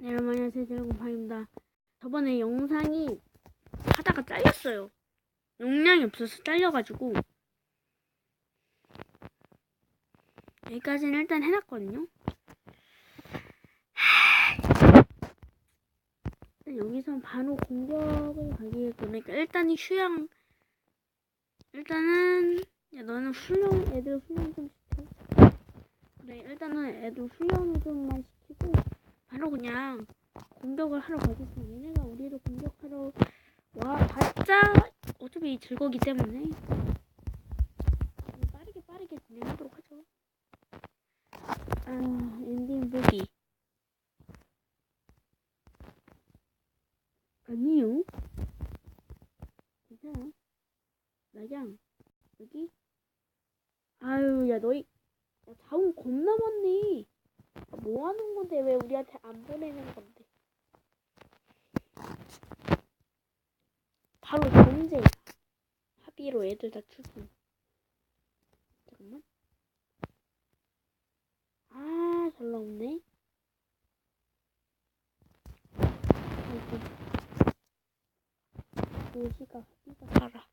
네, 여러분 안녕하세요. 드래곤파입니다. 저번에 영상이 하다가 잘렸어요. 용량이 없어서 잘려가지고 여기까지는 일단 해놨거든요. 일단 여기선 바로 공격을 가기 그러니까 일단 이 휴양 일단은 야 너는 훈련 애들 훈련 좀 시켜. 그래 일단은 애들 훈련 좀만 시키고 바로 그냥 공격을 하러 가겠어. 얘네가 우리를 공격하러 와 봤자 어차피 즐거기 때문에 빠르게 빠르게 진행하도록 하죠. 아 엔딩 보기 아니요. 괜찮아. 나양 여기 아유 야 너희 야, 자원 겁나 많네. 아, 뭐 하는 건데 왜 우리한테 안 보내는 건데? 바로 전제 합의로 애들 다 출근. 잠깐만. 아, 별로 없네. 아이고. 도시가 합의가 살아.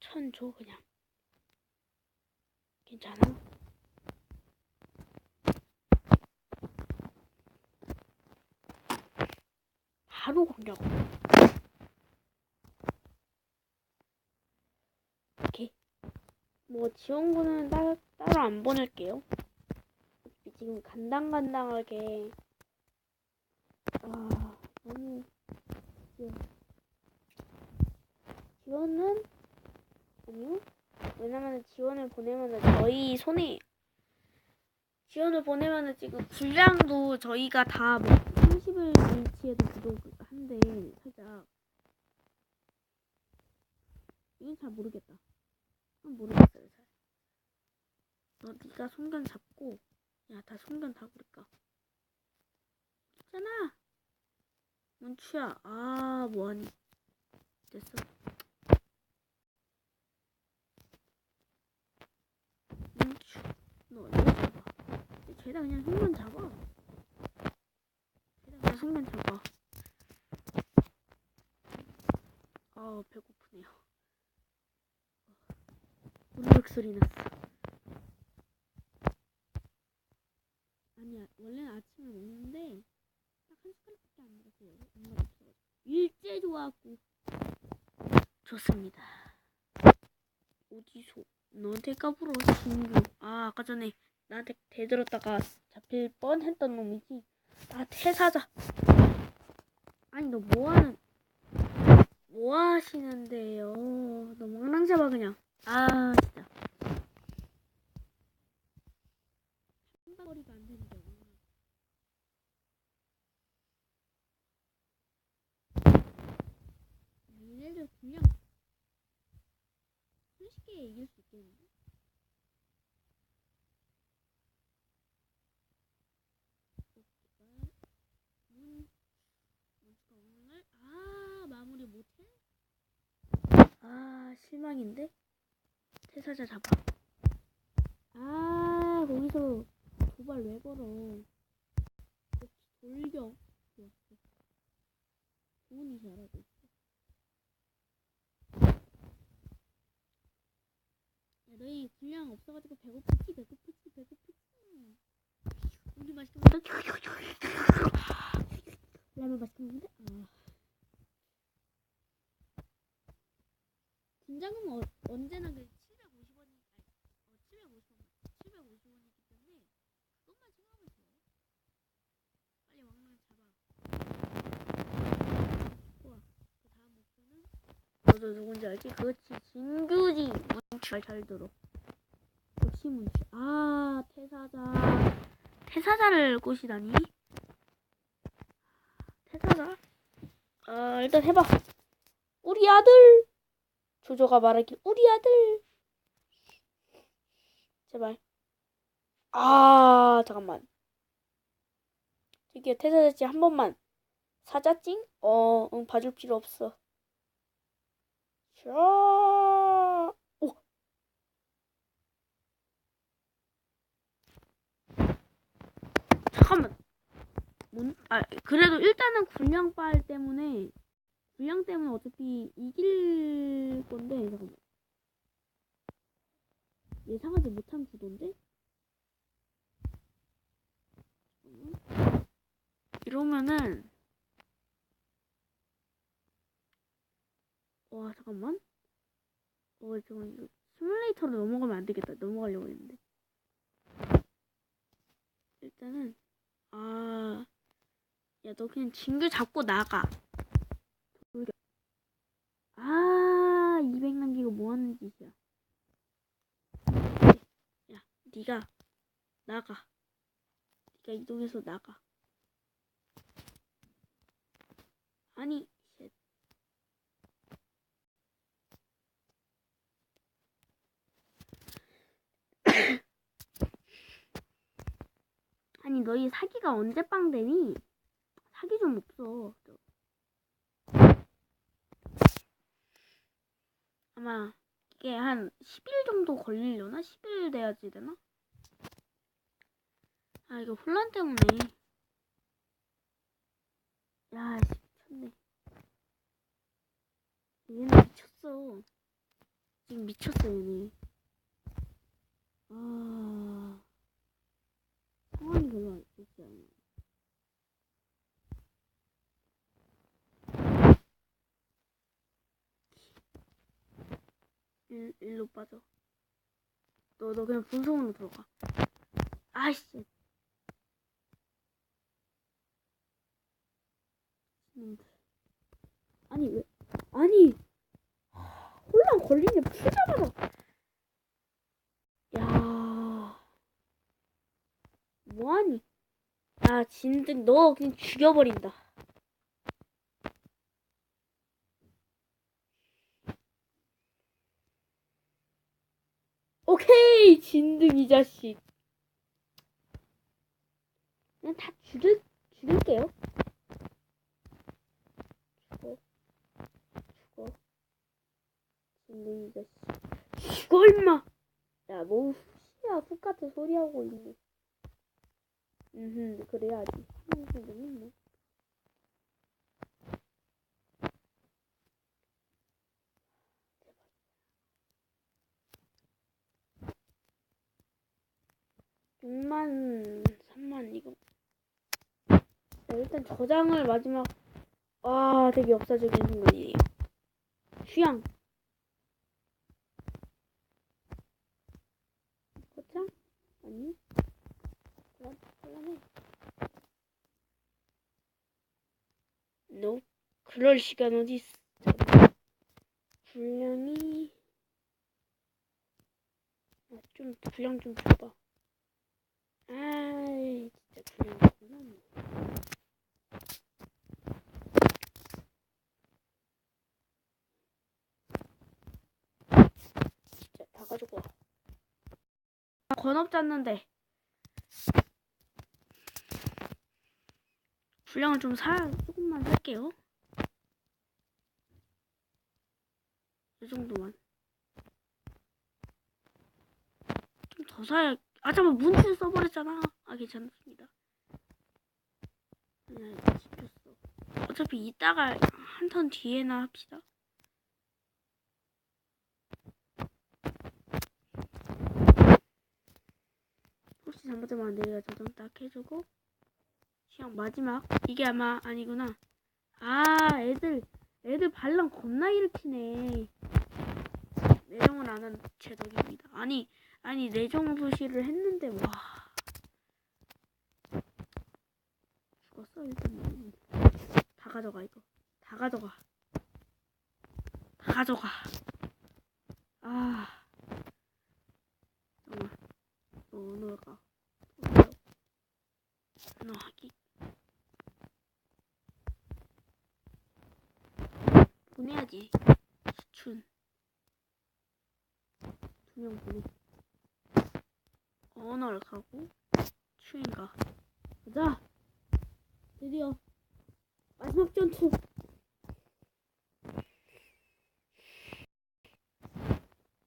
천 줘 그냥. 괜찮아? 공격. 오케이. 뭐 지원군은 따, 따로 안 보낼게요. 지금 간당간당하게 아 지원. 지원은 아니요. 왜냐면 지원을 보내면 저희 손에 지원을 보내면은 지금 분량도 저희가 다 뭐 30을 위치에도 부족 한데 살짝 이건 잘 모르겠다. 음, 모르겠어요 잘. 너 네가 손견 잡고 야 다 손견 다 부릴까? 있잖아. 문추야. 아 뭐하니? 됐어. 문추. 너 어디 잡아? 쟤다 그냥 손견 잡아. 쟤다 그냥 손견 잡아. 아 배고프네요. 우르륵 소리 났어. 아니야 원래는 아침에 먹는데 딱 한 숟가락밖에 안 먹었어요. 엄마가 없어가지고 일제 좋아하고 좋습니다. 어디서 너한테 까불어 진규. 아 아까 전에 나한테 대들었다가 잡힐 뻔했던 놈이지. 나 퇴사자. 아니 너 뭐하는 뭐 하시는데요? 너 망랑 잡아 그냥. 아 진짜. 한바거리가 안 되는데. 얘네들 그냥 손쉽게 이길 수 있겠는데? 문, 문수가 오늘 아 마무리 못해? 아 실망인데? 퇴사자 잡아. 아 거기서 도발 왜 걸어? 역시 돌격. 좋은 일 잘하고 있어. 야 너희 분량 없어가지고 배고프지 배고프지 배고프지. 우리 맛있게 먹다. 라면 맛있게 먹는데? 아. 김장은 어, 언제나 그 750원이 아니 어 750원 750원이기 때문에 그것만 생각하면 돼요. 빨리 왕랑 잡아. 좋아. 그 다음 목표는 너도 누군지 알지? 그렇지 진규지. 문잘 잘 들어. 역시 문치. 아 퇴사자. 퇴사자를 꼬시다니. 퇴사자. 아 일단 해봐. 우리 아들. 조조가 말하길 우리 아들. 제발. 아 잠깐만. 저기요 퇴사자씨 한 번만. 사자찡? 어, 응, 봐줄 필요 없어. 샤. 오. 잠깐만. 아 그래도 일단은 군량빨 때문에 군량 때문에 어차피 이길 건데 잠깐만. 예상하지 못한 구도인데. 이러면은 와 잠깐만. 어 잠깐 이거 시뮬레이터로 넘어가면 안 되겠다. 넘어가려고 했는데. 일단은 아 야, 너 그냥 징글 잡고 나가. 아, 200 남기고 뭐 하는 짓이야. 야, 네가 나가. 네가 이동해서 나가. 아니, 쉣. 아니, 너희 사기가 언제 빵 되니? 사기 좀 없어. 저. 아마 이게 한 10일 정도 걸리려나? 10일 돼야지 되나? 아 이거 혼란 때문에. 야 씨, 미쳤네. 얘는 미쳤어. 지금 미쳤어 얘네. 아. 상황이 별로 안 좋지 않아 일, 일로 빠져. 너, 너 그냥 분성으로 들어가. 아이씨. 아니, 왜, 아니. 혼란 걸리네, 풀자마자. 야 뭐하니? 야, 진든, 너 그냥 죽여버린다. 오케이 진등 이 자식. 그냥 다 죽일 죽일게요. 죽어. 죽어. 진등 이 자식. 죽어 임마. 야 뭐 후시야. 훅 같은 소리 하고 있네. 음 그래야지. 한국인은 뭐 육만삼만 이거. 자, 일단 저장을 마지막 아 되게 역사적인 순간이에요 휴양. 거창? 아니? 그럼 곤란해 no. 그럴 시간 어디 있어? 분량이. 아, 좀 분량 좀 줘봐 아이 진짜 불량이구나. 진짜 다 가지고 건업 짰는데. 분량을 좀 사, 조금만 살게요. 이 정도만. 좀 더 사야 아 잠깐 문줄 써버렸잖아. 아 괜찮습니다. 그냥 지켰어. 어차피 이따가 한 턴 뒤에나 합시다. 혹시 잘못하면 안 되니까 저장 딱 해주고 그냥 마지막 이게 아마 아니구나. 아 애들 애들 반란 겁나 일으키네. 내정을 안한제 덕입니다. 아니 아니 내정 소시를 했는데 와. 죽었어 일단. 다 가져가 이거. 다 가져가. 다 가져가. 아. 잠깐만. 너 언어가 언어 하기. 보내야지. 수춘. 두명 보내 언어를 가고 추인가 가자 드디어 마지막 전투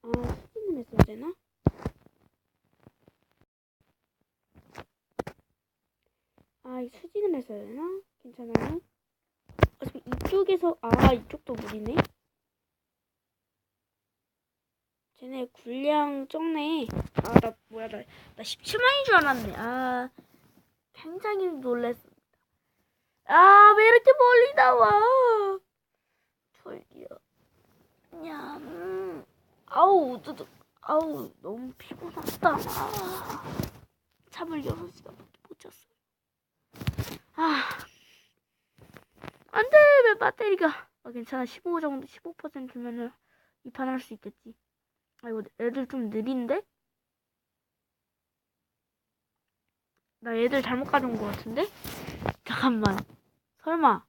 아 수진을 했어야 되나? 아 아, 이 수진을 했어야 되나? 괜찮아요? 어차피 이쪽에서, 아, 이쪽도 물이네? 쟤네 군량 적네. 아, 나, 뭐야, 나, 나 17만인 줄 알았네. 아, 굉장히 놀랬습니다. 아, 왜 이렇게 멀리 나와? 졸려. 야, 음. 아우, 우두둑. 아우, 너무 피곤하다. 아, 잠을 6시간밖에 못 잤어요. 아, 안 돼, 왜 배터리가. 아, 괜찮아. 15 정도, 15%면은 입판할 수 있겠지. 아, 이거 애들 좀 느린데? 나 애들 잘못 가져온 것 같은데? 잠깐만. 설마.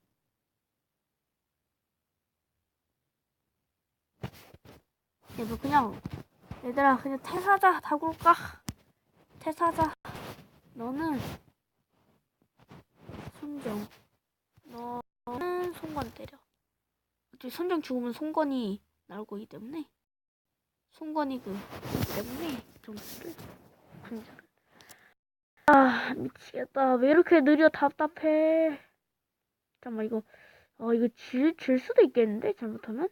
얘도 그냥, 얘들아, 그냥 퇴사자, 다굴까? 퇴사자. 너는, 손정. 너는 송건 때려. 어차피 손정 죽으면 송건이 나올 거기 때문에. 송건이 그, 때문에 점수를, 분자를. 아, 미치겠다. 왜 이렇게 느려 답답해. 잠깐만, 이거, 어, 이거 질, 질 수도 있겠는데? 잘못하면?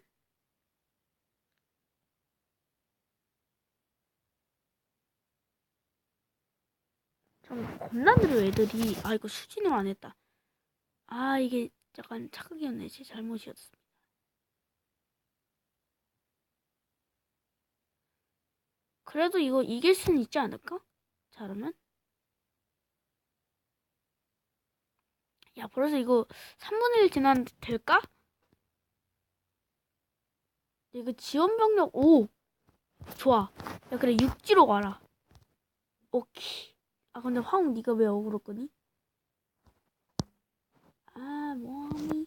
참, 겁나 느려, 애들이. 아, 이거 수진을 안 했다. 아, 이게 약간 착각이었네. 제 잘못이었어. 그래도 이거 이길 수는 있지 않을까? 잘하면? 야, 벌써 이거 3분의 1 지났는데 될까? 이거 지원 병력, 오! 좋아. 야, 그래, 육지로 가라. 오케이. 아, 근데 황, 네가 왜 억울할 거니? 아, 뭐하니?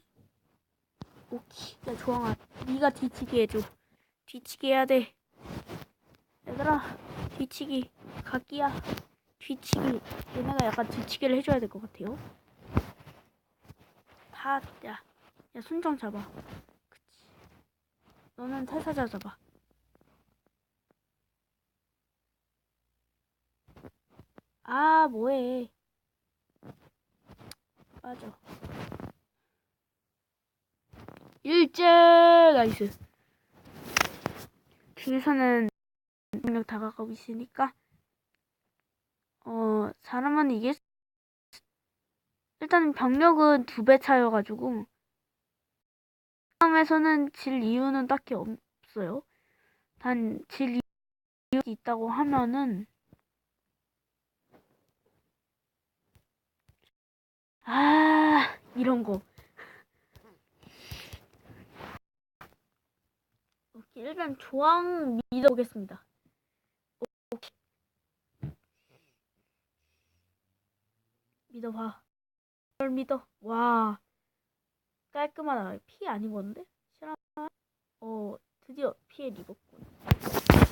오케이. 야, 조항아, 네가 뒤치기 해줘. 뒤치기 해야 돼. 얘들아, 뒤치기. 각기야. 뒤치기. 얘네가 약간 뒤치기를 해줘야 될 것 같아요. 다, 야, 야, 순정 잡아. 그치. 너는 태사자 잡아. 아, 뭐해. 맞아. 일제 나이스. 뒤에서는 능력 다가가고 있으니까 어 사람은 이게 일단 병력은 두 배 차여가지고 싸움에서는 질 이유는 딱히 없어요. 단 질 이유가 있다고 하면은 아 이런 거. 일단 조항 믿어보겠습니다. 오케이. 믿어봐. 널 믿어. 와. 깔끔하다. 피안 입었는데? 실화? 어, 드디어 피해 입었군.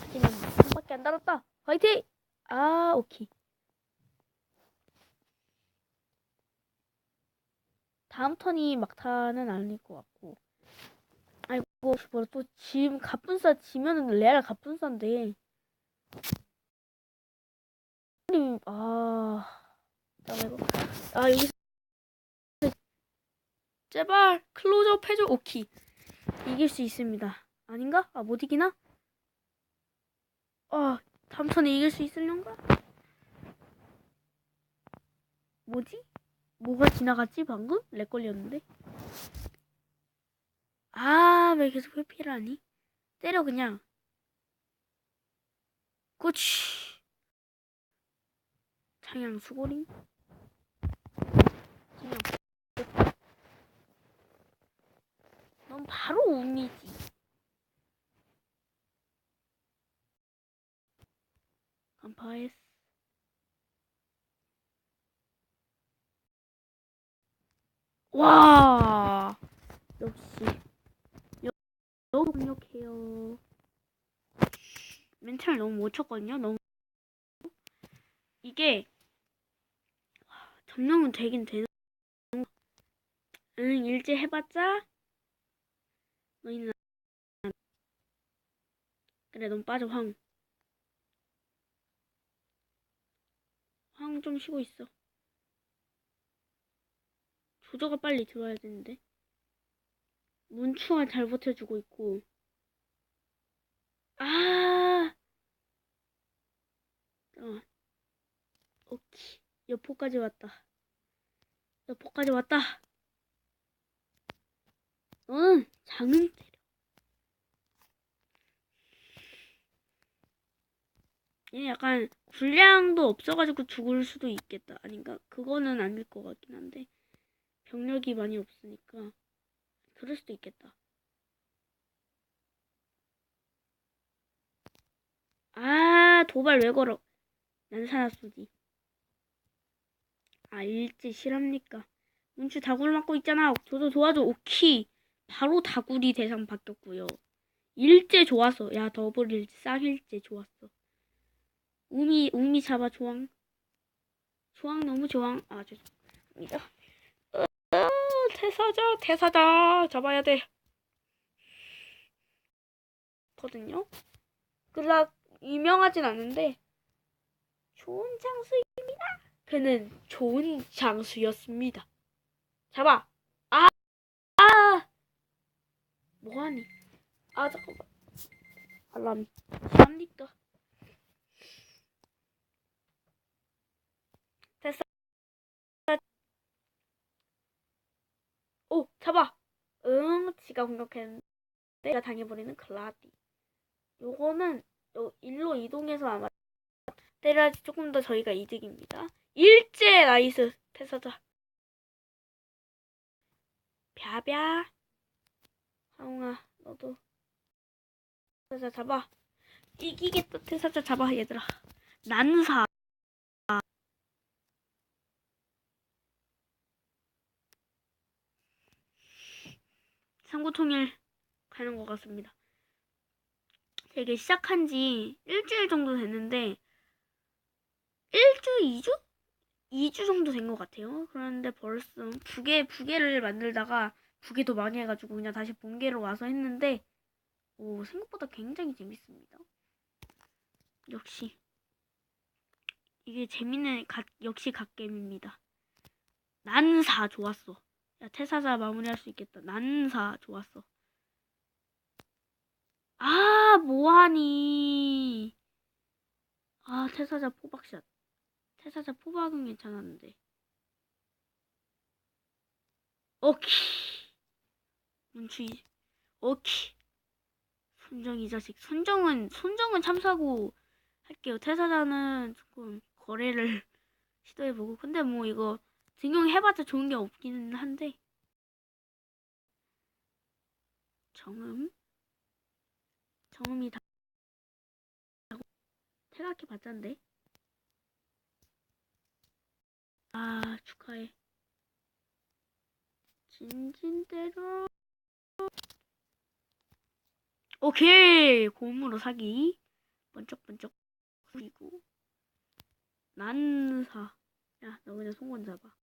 하지만 한 밖에 안 달았다. 화이팅! 아, 오케이. 다음 턴이 막타는 아닐 것 같고. 아이고, 뭐또 지금 갑분싸 지면은 레알 갑분싸인데. 님, 아. 아, 여기서. 제발, 클로즈업 해줘. 오케이. 이길 수 있습니다. 아닌가? 아, 못 이기나? 아, 턴에 이길 수 있으려나? 뭐지? 뭐가 지나갔지 방금? 렉 걸렸는데? 아, 왜 계속 회피를 하니? 때려 그냥. 그치. 창양 수고링. 그냥. 넌 바로 운이지. 간파했어. 와! 역시. 여- 너무 강력해요. 멘탈 너무 못 쳤거든요 너무. 이게 점령은 되긴 되는 응 일제 해봤자 너희는 안- 그래 넌 빠져 황 황 좀 쉬고 있어 조조가 빨리 들어와야 되는데. 문충아 잘 버텨주고 있고. 아! 잠깐만. 오케이. 여포까지 왔다. 여포까지 왔다. 너는 장은 때려. 얘 약간 군량도 없어가지고 죽을 수도 있겠다. 아닌가? 그거는 아닐 것 같긴 한데 병력이 많이 없으니까 그럴 수도 있겠다. 아 도발 왜 걸어? 난 살았소지. 아 일제 실합니까? 문추 다굴 맞고 있잖아. 저도 도와줘. 오키. 바로 다구리 대상 바뀌었고요. 일제 좋았어. 야 더블 일제 쌍일제 좋았어. 우미 우미 잡아 조항. 조항 너무 조항. 아 죄송합니다. 어, 태사자 태사자 잡아야 돼. 거든요. 그닥 유명하진 않은데 좋은 장수입니다. 그는 좋은 장수였습니다. 잡아. 아, 아, 뭐하니? 아 잠깐만. 알람이. 쌉니까? 됐어. 오, 잡아. 응, 지가 공격했는데 내가 당해버리는 클라디. 요거는 요 일로 이동해서 아마 때려야지 조금 더 저희가 이득입니다. 일제 나이스 태사자. 벼벼. 하웅아, 너도 태사자 잡아. 이기겠다 태사자 잡아 얘들아. 난사. 상구통일 가는 것 같습니다. 되게 시작한 지 일주일 정도 됐는데, 일주, 이주? 2주 정도 된 것 같아요. 그런데 벌써 부계, 부계를 만들다가 더 많이 해가지고 그냥 다시 본계로 와서 했는데, 오, 생각보다 굉장히 재밌습니다. 역시. 이게 재밌는, 갓, 역시 갓겜입니다. 난사 좋았어. 야, 태사자 마무리할 수 있겠다. 난사 좋았어. 아, 뭐하니. 아, 태사자 포박샷. 태사자 포박은 괜찮았는데. 오케이. 문추이. 오케이. 손정 이 자식. 손정은, 손정은 참사고 할게요. 태사자는 조금 거래를 시도해보고. 근데 뭐 이거 등용해봤자 좋은 게 없기는 한데. 정음? 정음이 다 생각해봤자인데. 아 축하해. 진진대로. 오케이 곰으로 사기. 번쩍번쩍 그리고 난사. 야 너 그냥 송곳 잡아.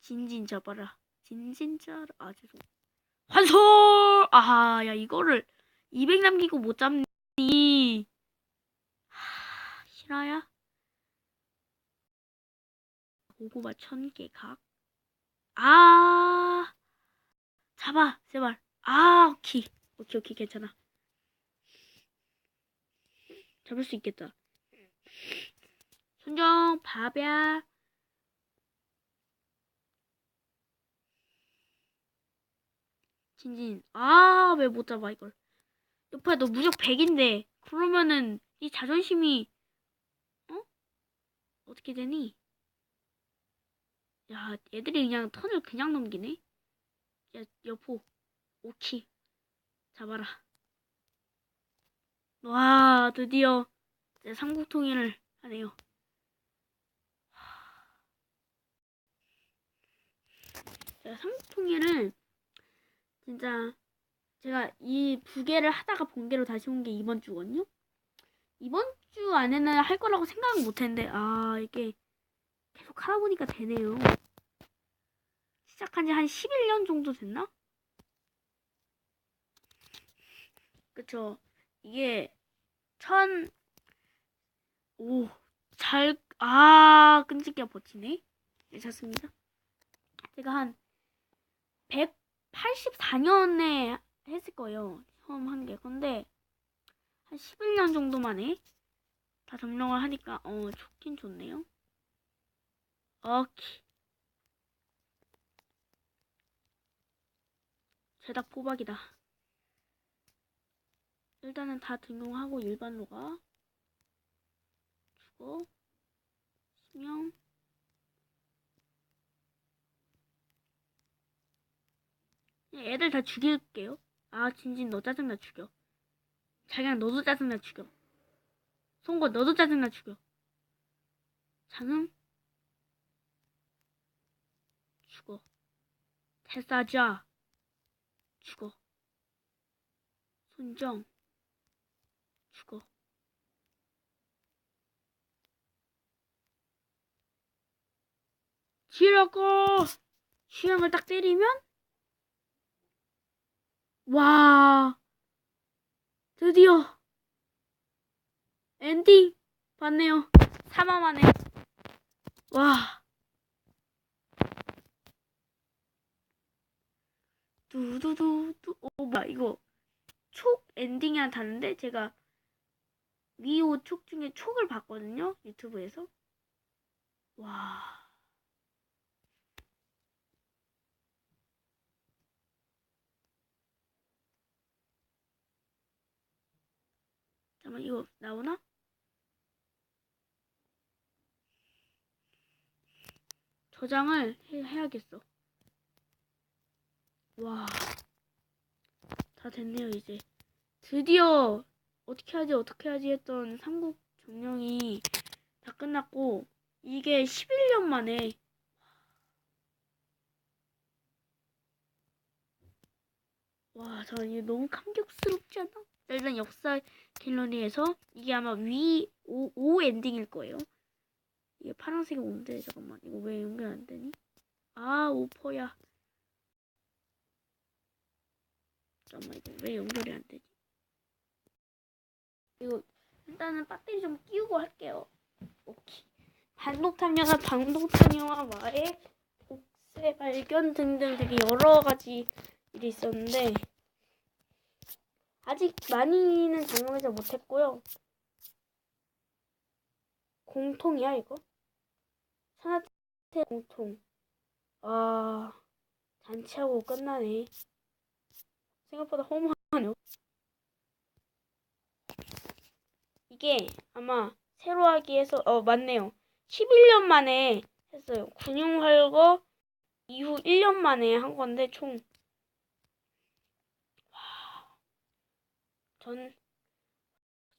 진진 잡아라. 진진 잡아. 아 죄송. 환솔! 아, 야, 이거를 200 남기고 못 잡니. 하, 실화야? 고구마 천개 각. 아, 잡아, 제발. 아, 오케이. 오케이, 오케이, 괜찮아. 잡을 수 있겠다. 순정, 밥야. 진진. 아, 왜 못 잡아, 이걸. 여보야, 너 무적 100인데. 그러면은, 이 자존심이, 어? 어떻게 되니? 야, 애들이 그냥 턴을 그냥 넘기네? 야, 여보. 오키. 잡아라. 와, 드디어, 내 삼국 통일을 하네요. 자, 삼국 통일은, 진짜 제가 이 부계를 하다가 본계로 다시 온 게 이번 주거든요. 이번 주 안에는 할 거라고 생각은 못 했는데 아 이게 계속 하다 보니까 되네요. 시작한 지 한 11년 정도 됐나? 그쵸. 이게 천... 오, 잘... 아, 끈질겨 버티네. 괜찮습니다. 제가 한 184년에 했을 거예요. 처음 한 게. 근데 한 11년 정도 만에 다 점령을 하니까 어 좋긴 좋네요. 오케이. 죄다 포박이다. 일단은 다 등용하고 일반로 가. 주고 그냥 애들 다 죽일게요. 아 진진 너 짜증나 죽여. 자기야 너도 짜증나 죽여. 송곳 너도 짜증나 죽여. 장음 죽어. 태사자 죽어. 손정 죽어. 지라고 취향을 딱 때리면 와 드디어 엔딩 봤네요. 사마만에 와 두두두두 오 뭐야 이거 촉 엔딩이랑 다른데 제가 미호 촉 중에 촉을 봤거든요 유튜브에서 와 잠깐만 이거 나오나? 저장을 해, 해야겠어. 와, 다 됐네요 이제. 드디어 어떻게 하지 어떻게 하지 했던 삼국 점령이 다 끝났고 이게 11년 만에 와, 저 이거 너무 감격스럽지 않아? 일단 역사 갤러리에서 이게 아마 위 오, 오 엔딩일 거예요. 이게 파란색이 온데 잠깐만 이거 왜 연결 안 되니? 아 오퍼야. 잠깐만 이거 왜 연결이 안 되지? 이거 일단은 배터리 좀 끼우고 할게요. 오케이. 반독탐정과 방독탐정화와의 복세 발견 등등 되게 여러 가지 일이 있었는데 아직 많이는 장명하지 못했고요. 공통이야 이거? 산하태 공통. 아 잔치하고 끝나네. 생각보다 허무하네요. 이게 아마 새로 하기 해서 어 맞네요. 11년 만에 했어요. 군용 활거 이후 1년 만에 한 건데 총전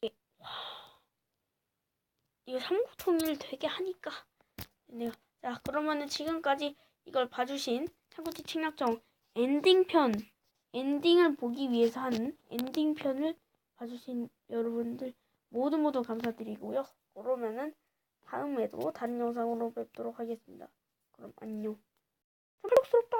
이게 와 이거 삼국통일 되게 하니까 네요. 자 그러면은 지금까지 이걸 봐주신 삼국지 책략정 엔딩편 엔딩을 보기 위해서 하는 엔딩 편을 봐주신 여러분들 모두 모두 감사드리고요. 그러면은 다음에도 다른 영상으로 뵙도록 하겠습니다. 그럼 안녕. 삼국스럽다.